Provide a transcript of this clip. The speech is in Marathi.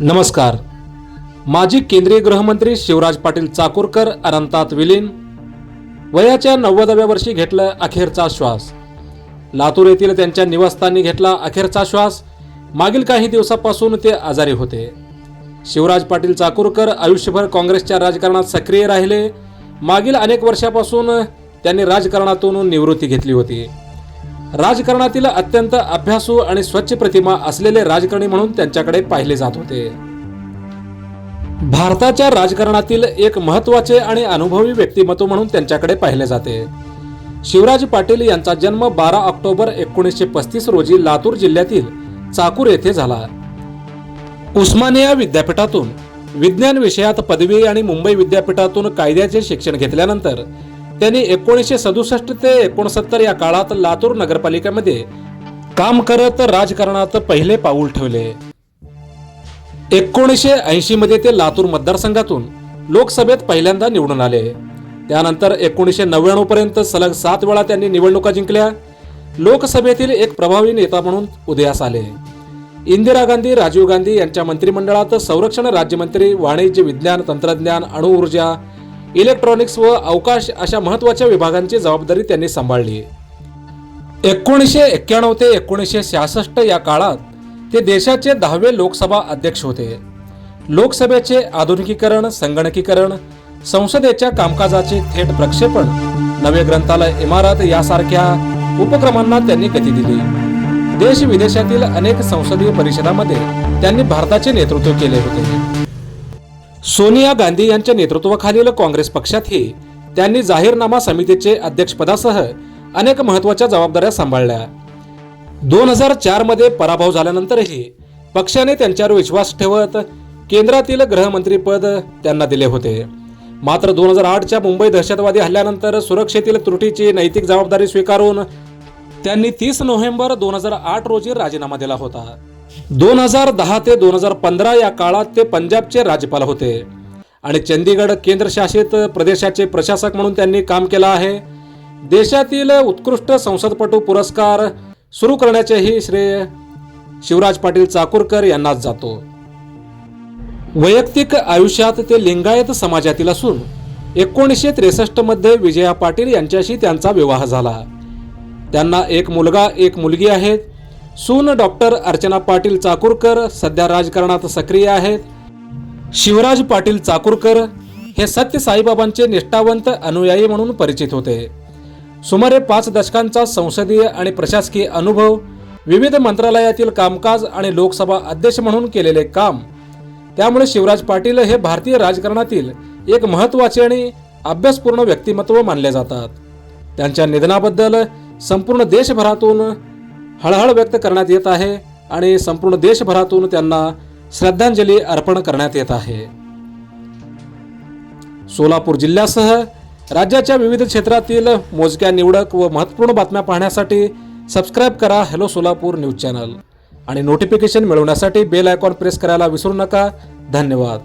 नमस्कार. माजी केंद्रीय गृहमंत्री शिवराज पाटील चाकूरकर अनंतात विलीन. वयाच्या नव्वदाव्या वर्षी घेतलं अखेरचा श्वास. लातूर येथील त्यांच्या निवासस्थानी घेतला अखेरचा श्वास. मागील काही दिवसापासून ते आजारी होते. शिवराज पाटील चाकूरकर आयुष्यभर काँग्रेसच्या राजकारणात सक्रिय राहिले. मागील अनेक वर्षापासून त्यांनी राजकारणातून निवृत्ती घेतली होती. राजकारणातील अत्यंत अभ्यासू आणि स्वच्छ प्रतिमा असलेले राजकारणी म्हणून त्यांच्याकडे पाहिले जात होते. भारताच्या राजकारणातील एक महत्त्वाचे आणि अनुभवी व्यक्तिमत्व म्हणून त्यांच्याकडे पाहिले जाते. शिवराज पाटील यांचा जन्म बारा ऑक्टोबर एकोणीसशे पस्तीस रोजी लातूर जिल्ह्यातील चाकूर येथे झाला. उस्मानिया विद्यापीठातून विज्ञान विषयात पदवी आणि मुंबई विद्यापीठातून कायद्याचे शिक्षण घेतल्यानंतर त्यांनी एकोणीसशे सदुसष्ट ते एकोणसत्तर या काळात लातूर नगरपालिकेमध्ये काम करत राजकारणात पहिले पाऊल ठेवले. एकोणीसशे ऐंशी मध्ये ते लातूर मतदारसंघातून लोकसभेत पहिल्यांदा निवडून आले. त्यानंतर एकोणीसशे नव्याण्णव पर्यंत सलग सात वेळा त्यांनी निवडणुका जिंकल्या. लोकसभेतील एक प्रभावी नेता म्हणून उदयास आले. इंदिरा गांधी राजीव गांधी यांच्या मंत्रिमंडळात संरक्षण राज्यमंत्री वाणिज्य विज्ञान तंत्रज्ञान अणुऊर्जा इलेक्ट्रॉनिक्स व अवकाश अशा महत्त्वाच्या विभागांची जबाबदारी त्यांनी सांभाळली एकोणीसशे एक्क्याण्णव ते एकोणीसशे सहासष्ट या काळात ते देशाचे दहावे लोकसभा अध्यक्ष होते. लोकसभेचे आधुनिकीकरण संगणकीकरण संसदेच्या कामकाजाचे थेट प्रक्षेपण नवे ग्रंथालय इमारत यासारख्या उपक्रमांना त्यांनी गती दिली. देश विदेशातील अनेक संसदीय परिषदामध्ये त्यांनी भारताचे नेतृत्व केले होते. सोनिया गांधी यांच्या नेतृत्वाखालील काँग्रेस पक्षातही त्यांनी जाहीरनामा समितीचे अध्यक्षपदासह अनेक महत्त्वाच्या जबाबदाऱ्या सांभाळल्या. दोन हजार चारमध्ये पराभव झाल्यानंतरही पक्षाने त्यांच्यावर विश्वास ठेवत केंद्रातील गृहमंत्रीपद त्यांना दिले होते. मात्र दोन हजार आठच्या मुंबई दहशतवादी हल्ल्यानंतर सुरक्षेतील त्रुटीची नैतिक जबाबदारी स्वीकारून त्यांनी तीस नोव्हेंबर दोन हजार आठ रोजी राजीनामा दिला होता. दोन हजार दहा ते दोन हजार पंधरा या काळात ते पंजाबचे राज्यपाल होते. आणि चंदीगड केंद्रशासित प्रदेशाचे प्रशासक म्हणून त्यांनी काम केलं आहे. देशातील उत्कृष्ट संसदपटू पुरस्कार सुरू करण्याचेही श्रेय शिवराज पाटील चाकूरकर यांनाच जातो. वैयक्तिक आयुष्यात ते लिंगायत समाजातील असून एकोणीसशे त्रेसष्टमध्ये विजया पाटील यांच्याशी त्यांचा विवाह झाला. त्यांना एक मुलगा एक मुलगी आहेत. सून डॉक्टर अर्चना पाटील चाकूरकर सध्या राजकारणात सक्रिय आहेत. शिवराज पाटील चाकूरकर हे सत्य साईबाबांचे निष्ठावंत अनुयायी म्हणून परिचित होते. सुमारे पाच दशकांचा संसदीय आणि प्रशासकीय अनुभव विविध मंत्रालयातील कामकाज आणि लोकसभा अध्यक्ष म्हणून केलेले काम त्यामुळे शिवराज पाटील हे भारतीय राजकारणातील एक महत्त्वाचे आणि अभ्यासपूर्ण व्यक्तिमत्व मानले जातात. त्यांच्या निधनाबद्दल संपूर्ण देशभरातून हळहळ व्यक्त करण्यात येत आहे आणि संपूर्ण देशभरातून त्यांना श्रद्धांजली अर्पण करण्यात येत आहे. सोलापूर जिल्ह्यासह राज्याच्या विविध क्षेत्रातील मोजक्या निवडक व महत्त्वपूर्ण बातम्या पाहण्यासाठी सबस्क्राईब करा हॅलो सोलापूर न्यूज चॅनल आणि नोटिफिकेशन मिळवण्यासाठी बेल आयकॉन प्रेस करायला विसरू नका. धन्यवाद.